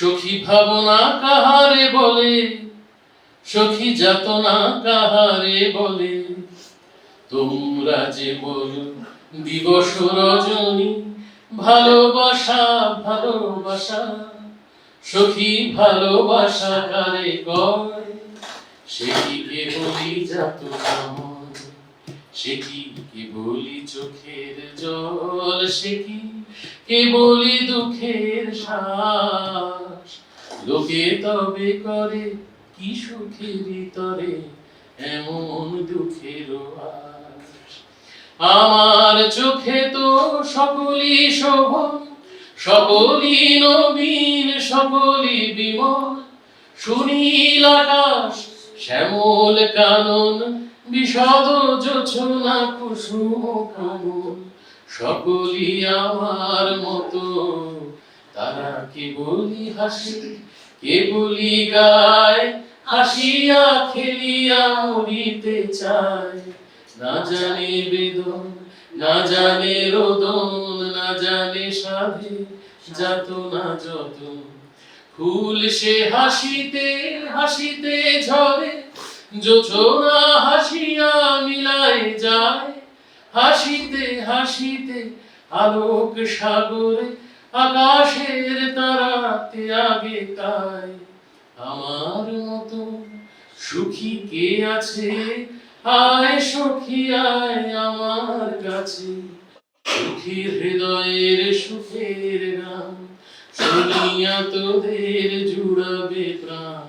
সখী ভাবনা কাহারে বলে? সখী যাতনা কাহারে বলে? তোমরা যে বলো দিবস রজনী, ভালোবাসা ভালোবাসা, সখী ভালোবাসা কারে কয়? বলি যাত সে কি কে বলি চোখের জল? সে কি কে বলি দুঃখের শ্বাস? লোকে তবে করে কি সুখের তরে এমন দুঃখের আমার চোখে তো সকলই শোভন, সকলই নবীন, সকলই বিমল। সুনীল আকাশ, শ্যামল কানন বিশদ যোছনা কুসুম কমল সকলই আমার মতো। তারা কে বলি হাসি কে বলি গায়, হাসিয়া খেলিয়া মরিতে চায়। না জানে বেদন, না জানে রোদন, না জানে সাধে, যাত না যত। ফুল সে হাসিতে হাসিতে ঝরে যোছনা হাসিয়া যায় হাসিতে হাসিতে আলোক সাগরে আকাশের তারাতে আগে তাই। আমার মতো সুখী কে আছে? আয় সখী, আয় আমার কাছে। সুখী হৃদয়ের সুখের গান শুনিয়া তোদের জুড়াবে প্রাণ।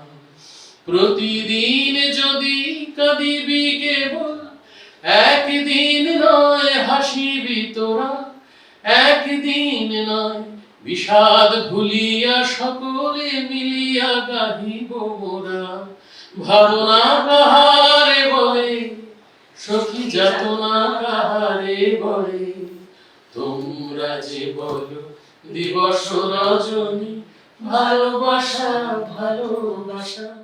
প্রতিদিন যদি কাঁদিবি কেবল, একদিন তোরা একদিন নয়, বিষাদ ভুলিয়া সকলে মিলিয়া গাহিব মোরা। ভাবনা কাহারে বলে, সখী যাতনা কাহারে বলে। তোমরা যে বলো, দিবস রজনী, ভালোবাসা ভালোবাসা।